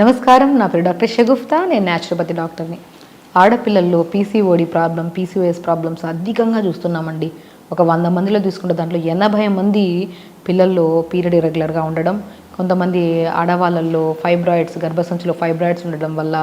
నమస్కారం నా పేరు డాక్టర్ షగుఫ్తా నేను న్యాచురోపతి డాక్టర్ని. ఆడపిల్లల్లో పీసీఓడి ప్రాబ్లం పీసీఓఎస్ ప్రాబ్లమ్స్ అధికంగా చూస్తున్నామండి. ఒక వంద మందిలో తీసుకుంటే దాంట్లో ఎనభై మంది పిల్లల్లో పీరియడ్ ఇరెగ్యులర్గా ఉండడం కొంతమంది ఆడవాళ్ళల్లో ఫైబ్రాయిడ్స్ గర్భసంచిలో ఫైబ్రాయిడ్స్ ఉండడం వల్ల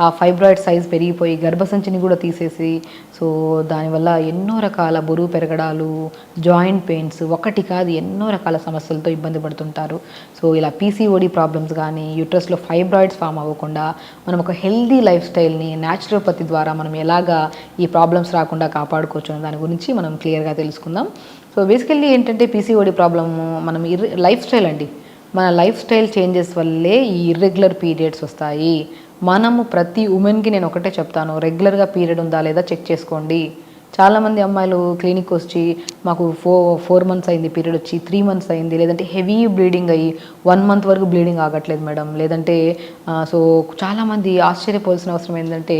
ఆ ఫైబ్రాయిడ్ సైజ్ పెరిగిపోయి గర్భసంచిని కూడా తీసేసి సో దానివల్ల ఎన్నో రకాల బరువు పెరగడాలు జాయింట్ పెయిన్స్ ఒకటి కాదు ఎన్నో రకాల సమస్యలతో ఇబ్బంది పడుతుంటారు. సో ఇలా పీసీఓడి ప్రాబ్లమ్స్ కానీ యూట్రస్లో ఫైబ్రాయిడ్స్ ఫామ్ అవ్వకుండా మనం ఒక హెల్దీ లైఫ్ స్టైల్ని న్యాచురోపతి ద్వారా మనం ఎలాగా ఈ ప్రాబ్లమ్స్ రాకుండా కాపాడుకోవచ్చు అనే దాని గురించి మనం క్లియర్గా తెలుసుకుందాం. సో బేసికల్లీ ఏంటంటే పీసీఓడి ప్రాబ్లమ్ మనం ఇర్ లైఫ్ స్టైల్ అండి. మన లైఫ్ స్టైల్ చేంజెస్ వల్లే ఈ ఇర్రెగ్యులర్ పీరియడ్స్ వస్తాయి. మనము ప్రతి ఉమెన్కి నేను ఒకటే చెప్తాను. రెగ్యులర్గా పీరియడ్ ఉందా లేదా చెక్ చేసుకోండి. చాలామంది అమ్మాయిలు క్లినిక్ వచ్చి మాకు ఫోర్ ఫోర్ మంత్స్ అయింది పీరియడ్ వచ్చి త్రీ మంత్స్ అయింది. లేదంటే హెవీ బ్లీడింగ్ అయ్యి వన్ మంత్ వరకు బ్లీడింగ్ ఆగట్లేదు మేడం లేదంటే సో చాలామంది ఆశ్చర్యపోవాల్సిన అవసరం ఏంటంటే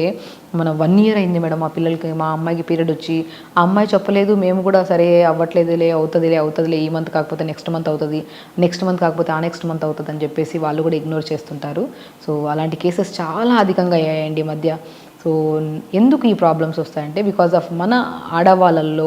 మన వన్ ఇయర్ అయింది మేడం మా పిల్లలకి మా అమ్మాయికి పీరియడ్ వచ్చి. ఆ అమ్మాయి చెప్పలేదు మేము కూడా సరే అవ్వట్లేదులే అవుతుందిలే అవుతుందిలే ఈ మంత్ కాకపోతే నెక్స్ట్ మంత్ అవుతుంది నెక్స్ట్ మంత్ కాకపోతే ఆ నెక్స్ట్ మంత్ అవుతుంది అని చెప్పేసి వాళ్ళు కూడా ఇగ్నోర్ చేస్తుంటారు. సో అలాంటి కేసెస్ చాలా అధికంగా అయ్యాయండి ఈ మధ్య. సో ఎందుకు ఈ ప్రాబ్లమ్స్ వస్తాయంటే బికాజ్ ఆఫ్ మన ఆడవాళ్ళల్లో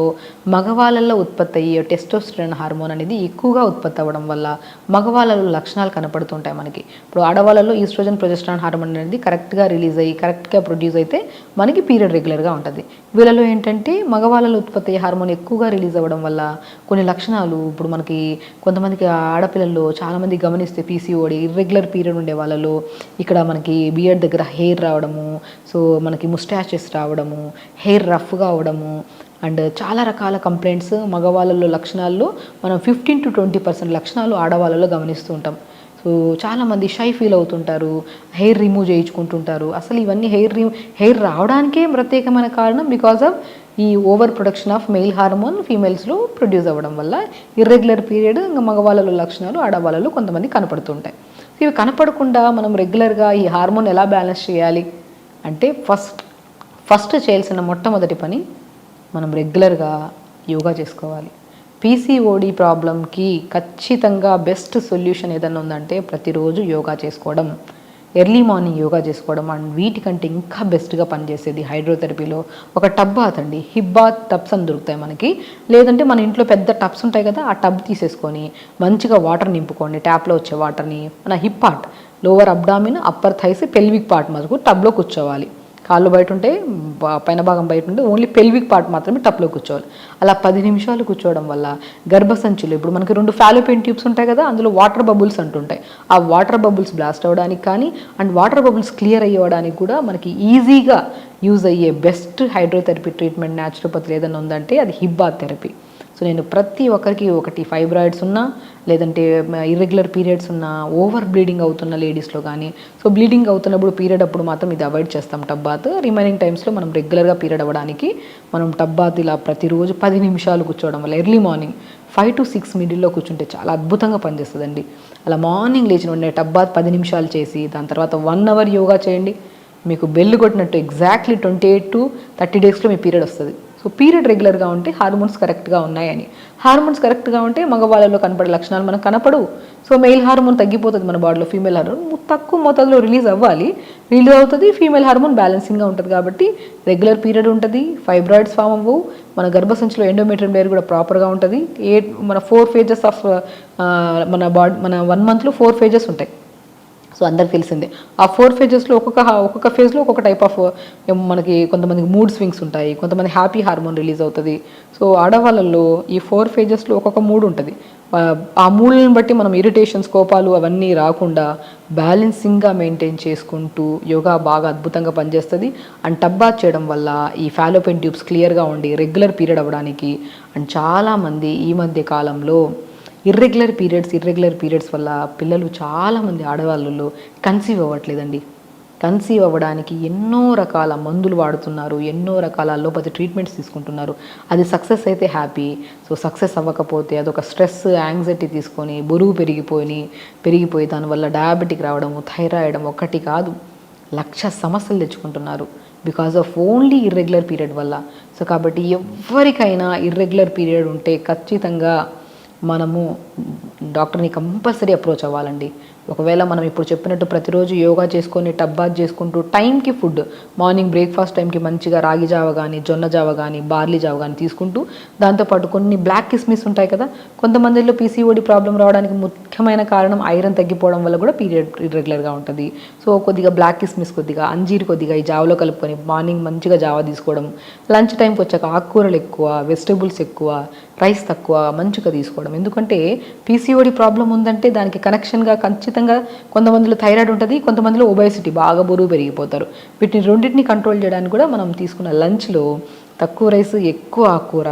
మగవాళ్ళల్లో ఉత్పత్తి అయ్యే టెస్టోస్టెరాన్ హార్మోన్ అనేది ఎక్కువగా ఉత్పత్తి అవ్వడం వల్ల మగవాళ్ళలో లక్షణాలు కనపడుతుంటాయి మనకి. ఇప్పుడు ఆడవాళ్ళలో ఈస్ట్రోజన్ ప్రొజెస్ట్రాన్ హార్మోన్ అనేది కరెక్ట్గా రిలీజ్ అయ్యి కరెక్ట్గా ప్రొడ్యూస్ అయితే మనకి పీరియడ్ రెగ్యులర్గా ఉంటుంది. వీళ్ళలో ఏంటంటే మగవాళ్ళలో ఉత్పత్తి అయ్యే హార్మోన్ ఎక్కువగా రిలీజ్ అవ్వడం వల్ల కొన్ని లక్షణాలు ఇప్పుడు మనకి కొంతమందికి ఆడపిల్లల్లో చాలామంది గమనిస్తే పీసీఓడి ఇర్రెగ్యులర్ పీరియడ్ ఉండే వాళ్ళలో ఇక్కడ మనకి బియర్డ్ దగ్గర హెయిర్ రావడము సో మనకి ముస్టాచెస్ రావడము హెయిర్ రఫ్గా అవడము అండ్ చాలా రకాల కంప్లైంట్స్ మగవాళ్ళలో లక్షణాల్లో మనం ఫిఫ్టీన్ టు ట్వంటీ పర్సెంట్ లక్షణాలు ఆడవాళ్ళలో గమనిస్తూ ఉంటాం. సో చాలామంది షై ఫీల్ అవుతుంటారు హెయిర్ రిమూవ్ చేయించుకుంటుంటారు. అసలు ఇవన్నీ హెయిర్ రిమూవ్ హెయిర్ రావడానికే ప్రత్యేకమైన కారణం బికాజ్ ఆఫ్ ఈ over production of male hormone ఫీమేల్స్లో produce అవ్వడం వల్ల ఇర్రెగ్యులర్ పీరియడ్ ఇంకా మగవాళ్ళలో లక్షణాలు ఆడవాళ్ళలో కొంతమంది కనపడుతుంటాయి ఇవి కనపడకుండా మనం రెగ్యులర్గా ఈ హార్మోన్ ఎలా బ్యాలెన్స్ చేయాలి? అంటే ఫస్ట్ ఫస్ట్ చేయాల్సిన మొట్టమొదటి పని మనం రెగ్యులర్గా యోగా చేసుకోవాలి. పీసీఓడి ప్రాబ్లంకి ఖచ్చితంగా బెస్ట్ సొల్యూషన్ ఏదైనా ఉందంటే ప్రతిరోజు యోగా చేసుకోవడం. ఎర్లీ మార్నింగ్ యోగా చేసుకోవడం అండ్ వీటికంటే ఇంకా బెస్ట్గా పనిచేసేది హైడ్రోథెరపీలో. ఒక టబ్ బాత్ అండి హిప్ బాత్ టబ్స్ అని దొరుకుతాయి మనకి. లేదంటే మన ఇంట్లో పెద్ద టబ్స్ ఉంటాయి కదా ఆ టబ్ తీసేసుకొని మంచిగా వాటర్ నింపుకోండి. ట్యాప్లో వచ్చే వాటర్ని మన hip part lower abdomen upper thighs pelvic part మటుకు టబ్లో కూర్చోవాలి. కాళ్ళు బయట ఉంటే పైన భాగం బయట ఉంటే ఓన్లీ పెల్విక్ పార్ట్ మాత్రమే టప్లో కూర్చోవాలి. అలా పది నిమిషాలు కూర్చోవడం వల్ల గర్భసంచులు ఇప్పుడు మనకి రెండు ఫాలోపెన్ ట్యూబ్స్ ఉంటాయి కదా అందులో వాటర్ బబుల్స్ అంటుంటాయి. ఆ వాటర్ బబుల్స్ బ్లాస్ట్ అవ్వడానికి కానీ అండ్ వాటర్ బబుల్స్ క్లియర్ అయ్యడానికి కూడా మనకి ఈజీగా యూజ్ అయ్యే బెస్ట్ హైడ్రోథెరపీ ట్రీట్మెంట్ న్యాచురోపతి ఏదైనా ఉందంటే అది హిబ్బా థెరపీ సో నేను ప్రతి ఒక్కరికి ఒకటి ఫైబ్రాయిడ్స్ ఉన్నా లేదంటే ఇర్రెగ్యులర్ పీరియడ్స్ ఉన్నా ఓవర్ బ్లీడింగ్ అవుతున్న లేడీస్లో కానీ సో బ్లీడింగ్ అవుతున్నప్పుడు పీరియడ్ అప్పుడు మాత్రం ఇది అవాయిడ్ చేస్తాం. టబ్ బాత్ రిమైనింగ్ టైమ్స్లో మనం రెగ్యులర్గా పీరియడ్ అవ్వడానికి మనం టబ్ బాత్ ఇలా ప్రతిరోజు పది నిమిషాలు కూర్చోవడం వల్ల early morning five to six మిడిల్లో కూర్చుంటే చాలా అద్భుతంగా పనిచేస్తుందండి. అలా మార్నింగ్ లేచిన ఉండే టబ్ బాత్ పది నిమిషాలు చేసి దాని తర్వాత వన్ అవర్ యోగా చేయండి. మీకు బెల్లు కొట్టినట్టు exactly twenty eight to thirty డేస్లో మీ పీరియడ్ వస్తుంది. సో పీరియడ్ రెగ్యులర్గా ఉంటే హార్మోన్స్ కరెక్ట్గా ఉన్నాయని. హార్మోన్స్ కరెక్ట్గా ఉంటే మగవాళ్ళలో కనపడే లక్షణాలు మనకు కనపడవు. సో మెయిల్ హార్మోన్ తగ్గిపోతుంది మన బాడీలో ఫీమేల్ హార్మోన్ తక్కువ మోతాదులో రిలీజ్ అవ్వాలి. రిలీజ్ అవుతుంది ఫీమేల్ హార్మోన్ బ్యాలెన్సింగ్గా ఉంటుంది కాబట్టి రెగ్యులర్ పీరియడ్ ఉంటుంది ఫైబ్రాయిడ్స్ ఫామ్ అవ్వవు. మన గర్భసంచిలో ఎండోమెట్రియం లేయర్ కూడా ప్రాపర్గా ఉంటుంది. ఏ మన ఫోర్ ఫేజెస్ ఆఫ్ మన బాడీ మన వన్ మంత్లో ఫోర్ ఫేజెస్ ఉంటాయి. సో అందరికి తెలిసిందే. ఆ ఫోర్ ఫేజెస్లో ఒక్కొక్క ఒక్కొక్క ఫేజ్లో ఒక్కొక్క టైప్ ఆఫ్ మనకి కొంతమందికి మూడ్ స్వింగ్స్ ఉంటాయి కొంతమంది హ్యాపీ హార్మోన్ రిలీజ్ అవుతుంది. సో ఆడవాళ్ళల్లో ఈ ఫోర్ ఫేజెస్లో ఒక్కొక్క మూడ్ ఉంటుంది. ఆ- మూడ్ని బట్టి మనం ఇరిటేషన్స్ కోపాలు అవన్నీ రాకుండా బ్యాలెన్సింగ్గా మెయింటైన్ చేసుకుంటూ యోగా బాగా అద్భుతంగా పనిచేస్తుంది. అండ్ టబ్బా చేయడం వల్ల ఈ ఫాలోపెన్ ట్యూబ్స్ క్లియర్గా ఉండి రెగ్యులర్ పీరియడ్ అవ్వడానికి అండ్ చాలామంది ఈ మధ్య కాలంలో ఇర్రెగ్యులర్ పీరియడ్స్ ఇర్రెగ్యులర్ పీరియడ్స్ వల్ల పిల్లలు చాలామంది ఆడవాళ్ళలో కన్సీవ్ అవ్వట్లేదండి. కన్సీవ్ అవ్వడానికి ఎన్నో రకాల మందులు వాడుతున్నారు ఎన్నో రకాల అల్లోపతి ట్రీట్మెంట్స్ తీసుకుంటున్నారు. అది సక్సెస్ అయితే హ్యాపీ సో సక్సెస్ అవ్వకపోతే అదొక స్ట్రెస్ యాంగ్జైటీ తీసుకొని బరువు పెరిగిపోయి పెరిగిపోయి దానివల్ల డయాబెటిక్ రావడము థైరాయిడ్ ఒక్కటి కాదు లక్ష సమస్యలు తెచ్చుకుంటున్నారు. Because of only irregular period వల్ల. సో కాబట్టి ఎవరికైనా ఇర్రెగ్యులర్ పీరియడ్ ఉంటే ఖచ్చితంగా మనము డాక్టర్ని కంపల్సరీ అప్రోచ్ అవ్వాలండి. ఒకవేళ మనం ఇప్పుడు చెప్పినట్టు ప్రతిరోజు యోగా చేసుకొని టబ్బాత్ చేసుకుంటూ టైంకి ఫుడ్ మార్నింగ్ బ్రేక్ఫాస్ట్ టైంకి మంచిగా రాగి జావ కానీ జొన్న జావ కానీ బార్లీ జావ కానీ తీసుకుంటూ దాంతోపాటు కొన్ని బ్లాక్ కిస్మిస్ ఉంటాయి కదా కొంతమందిలో పీసీఓడి ప్రాబ్లం రావడానికి ముఖ్యమైన కారణం ఐరన్ తగ్గిపోవడం వల్ల కూడా పీరియడ్ ఇర్రెగ్యులర్గా ఉంటుంది. సో కొద్దిగా బ్లాక్ కిస్మిస్ కొద్దిగా అంజీర్ కొద్దిగా ఈ జావలో కలుపుకొని మార్నింగ్ మంచిగా జావ తీసుకోవడం లంచ్ టైంకి వచ్చాక ఆకుకూరలు ఎక్కువ వెజిటబుల్స్ ఎక్కువ రైస్ తక్కువ మంచిగా తీసుకోవడం. ఎందుకంటే పీసీఓడి ప్రాబ్లం ఉందంటే దానికి కనెక్షన్గా ఖచ్చితంగా కొంతమందిలో థైరాయిడ్ ఉంటుంది కొంతమందిలో ఒబైసిటీ బాగా బరువు పెరిగిపోతారు. వీటిని రెండింటిని కంట్రోల్ చేయడానికి కూడా మనం తీసుకున్న లంచ్లో తక్కువ రైస్ ఎక్కువ ఆకుకూర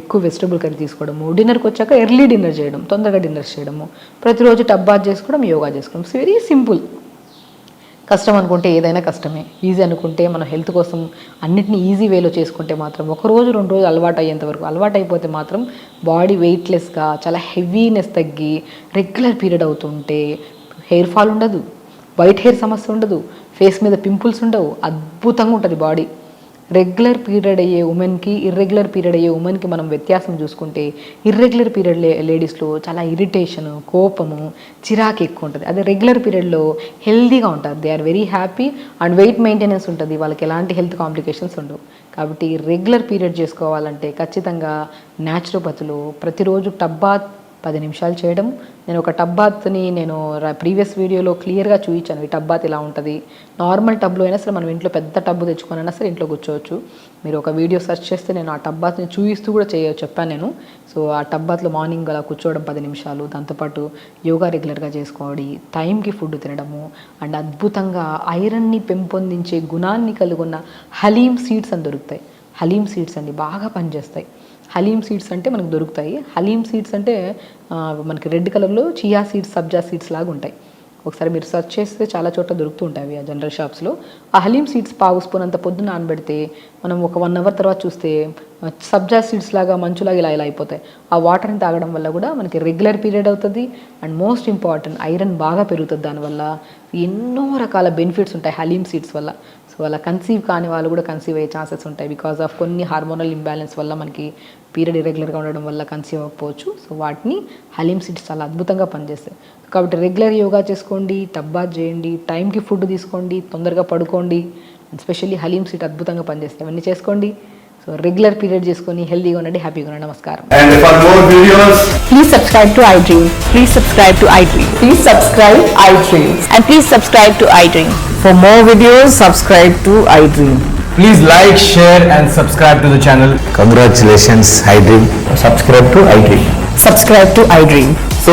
ఎక్కువ వెజిటబుల్ కర్రీ తీసుకోవడము డిన్నర్కి వచ్చాక ఎర్లీ డిన్నర్ చేయడం తొందరగా డిన్నర్ చేయడము ప్రతిరోజు టబ్బాత్ చేసుకోవడం యోగా చేసుకోవడం. Very simple. కష్టం అనుకుంటే ఏదైనా కష్టమే. ఈజీ అనుకుంటే మన హెల్త్ కోసం అన్నిటిని ఈజీ వేలో చేసుకుంటే మాత్రం ఒక రోజు రెండు రోజులు అలవాటు అయ్యేంత వరకు అలవాటు అయిపోతే మాత్రం బాడీ వెయిట్లెస్గా చాలా హెవీనెస్ తగ్గి రెగ్యులర్ పీరియడ్ అవుతుంటే హెయిర్ ఫాల్ ఉండదు వైట్ హెయిర్ సమస్య ఉండదు ఫేస్ మీద పింపుల్స్ ఉండవు అద్భుతంగా ఉంటుంది బాడీ రెగ్యులర్ పీరియడ్ అయ్యే ఉమెన్కి ఇర్రెగ్యులర్ పీరియడ్ అయ్యే ఉమెన్కి మనం వ్యత్యాసం చూసుకుంటే ఇర్రెగ్యులర్ పీరియడ్ లే లేడీస్లో చాలా ఇరిటేషన్ కోపము చిరాకు ఎక్కువ ఉంటుంది. అదే రెగ్యులర్ పీరియడ్లో హెల్దీగా ఉంటారు. They are very happy and weight maintenance ఉంటుంది. వాళ్ళకి ఎలాంటి హెల్త్ కాంప్లికేషన్స్ ఉండవు. కాబట్టి రెగ్యులర్ పీరియడ్ చేసుకోవాలంటే ఖచ్చితంగా న్యాచురోపతిలో ప్రతిరోజు టబ్బా పది నిమిషాలు చేయడం. నేను ఒక టబ్ బాత్ని నేను ప్రీవియస్ వీడియోలో క్లియర్గా చూపించాను. ఈ టబ్ బాత్ ఇలా ఉంటుంది. నార్మల్ టబ్లో అయినా సరే మనం ఇంట్లో పెద్ద టబ్బు తెచ్చుకోనైనా సరే ఇంట్లో కూర్చోవచ్చు. మీరు ఒక వీడియో సెర్చ్ చేస్తే నేను ఆ టబ్ బాత్ని చూపిస్తూ కూడా చేయ చెప్పాను నేను. సో ఆ టబ్ బాత్లో మార్నింగ్ అలా కూర్చోవడం పది నిమిషాలు. దాంతోపాటు యోగా రెగ్యులర్గా చేసుకోవడం టైంకి ఫుడ్ తినడము అండ్ అద్భుతంగా ఐరన్ని పెంపొందించే గుణాన్ని కలిగి హలీం సీడ్స్ అని దొరుకుతాయి. హలీం సీడ్స్ అండి. బాగా పనిచేస్తాయి. హలీం సీడ్స్ అంటే మనకు దొరుకుతాయి. హలీం సీడ్స్ అంటే మనకి రెడ్ కలర్లో చియా సీడ్స్ సబ్జా సీడ్స్ లాగా ఉంటాయి. ఒకసారి మీరు సెర్చ్ చేస్తే చాలా చోట్ల దొరుకుతూ ఉంటాయి ఆ జనరల్ షాప్స్లో ఆ హలీం సీడ్స్ పావు స్పూన్ అంత పొద్దున నానబెడితే మనం ఒక వన్ అవర్ తర్వాత చూస్తే సబ్జా సీడ్స్ లాగా మంచులాగా ఇలా ఇలా అయిపోతాయి. ఆ వాటర్ని తాగడం వల్ల కూడా మనకి రెగ్యులర్ పీరియడ్ అవుతుంది. అండ్ మోస్ట్ ఇంపార్టెంట్ ఐరన్ బాగా పెరుగుతుంది దానివల్ల ఎన్నో రకాల బెనిఫిట్స్ ఉంటాయి హలీం సీడ్స్ వల్ల. సో అలా కన్సీవ్ కాని వాళ్ళు కూడా కన్సీవ్ అయ్యే ఛాన్సెస్ ఉంటాయి. బికాస్ ఆఫ్ కొన్ని హార్మోనల్ ఇంబ్యాలెన్స్ వల్ల మనకి పీరియడ్ ఇరెగ్యులర్గా ఉండడం వల్ల కన్సీవ్ అవ్వకపోవచ్చు. సో వాటిని హలీం సీడ్స్ చాలా అద్భుతంగా పనిచేస్తాయి. కాబట్టి రెగ్యులర్ యోగా చేసుకోండి టబ్బాత్ చేయండి టైంకి ఫుడ్ తీసుకోండి తొందరగా పడుకోండి ఎస్పెషల్లీ హలీం సీట్ అద్భుతంగా పనిచేస్తాయి అవన్నీ చేసుకోండి సో రెగ్యులర్ పీరియడ్ చేసుకొని హెల్దీగా ఉండండి హ్యాపీగా ఉండండి నమస్కారం And for more videos, Please subscribe to iDream. Please subscribe to iDream. Please subscribe iDream. And please subscribe to iDream. For more videos, subscribe to iDream. please like, share and subscribe to the channel. Congratulations, iDream. Subscribe to iDream. Subscribe to iDream. So